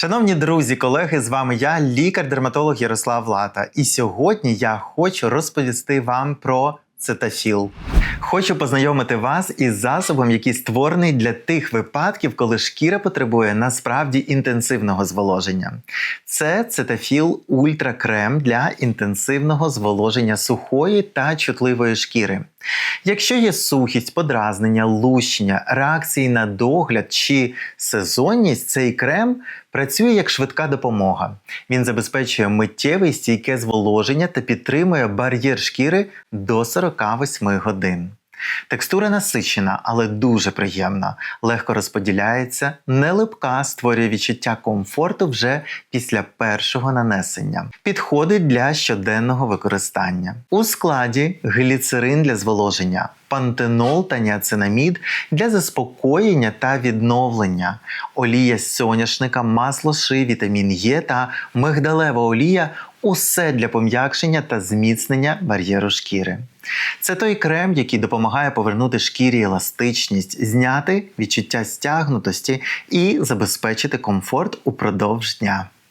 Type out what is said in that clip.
Шановні друзі, колеги, з вами я, лікар-дерматолог Ярослав Лата. І сьогодні я хочу розповісти вам про цетафіл. Хочу познайомити вас із засобом, який створений для тих випадків, коли шкіра потребує насправді інтенсивного зволоження. Це цетафіл ультракрем для інтенсивного зволоження сухої та чутливої шкіри. Якщо є сухість, подразнення, лущення, реакції на догляд чи сезонність, цей крем працює як швидка допомога. Він забезпечує миттєве і стійке зволоження та підтримує бар'єр шкіри до 48 годин. Текстура насичена, але дуже приємна, легко розподіляється, не липка, створює відчуття комфорту вже після першого нанесення. Підходить для щоденного використання. У складі гліцерин для зволоження, пантенол та ніацинамід для заспокоєння та відновлення, олія з соняшника, масло ши, вітамін Е та мигдалева олія усе для пом'якшення та зміцнення бар'єру шкіри. Це той крем, який допомагає повернути шкірі еластичність, зняти відчуття стягнутості і забезпечити комфорт упродовж дня.